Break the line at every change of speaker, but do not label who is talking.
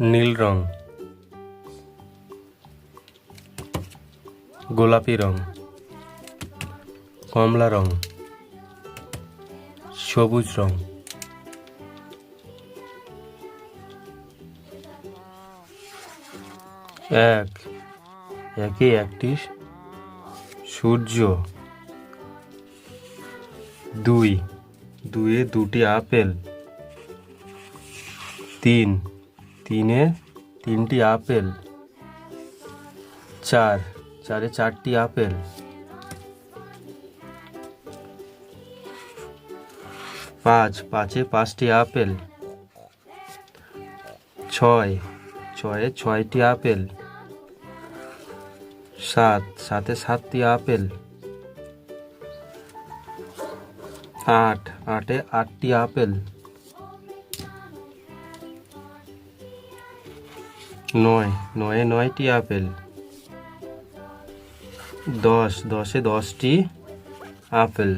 নীল রং। গোলাপি রং। কমলা রং। সবুজ রং। এক। একে একটি সূর্য। দুই। দুয়ে দুটি আপেল। তিন। তিনে তিনটি আপেল, চার, চারে চারটি আপেল। পাঁচ, পাঁচে পাঁচটি আপেল। ছয়, ছয়ে ছয়টি আপেল। সাত, সাতে সাতটি আপেল। আট, আটে আটটি আপেল। নয় নয়ে নয়টি আপেল। দশ দশে দশটি আপেল।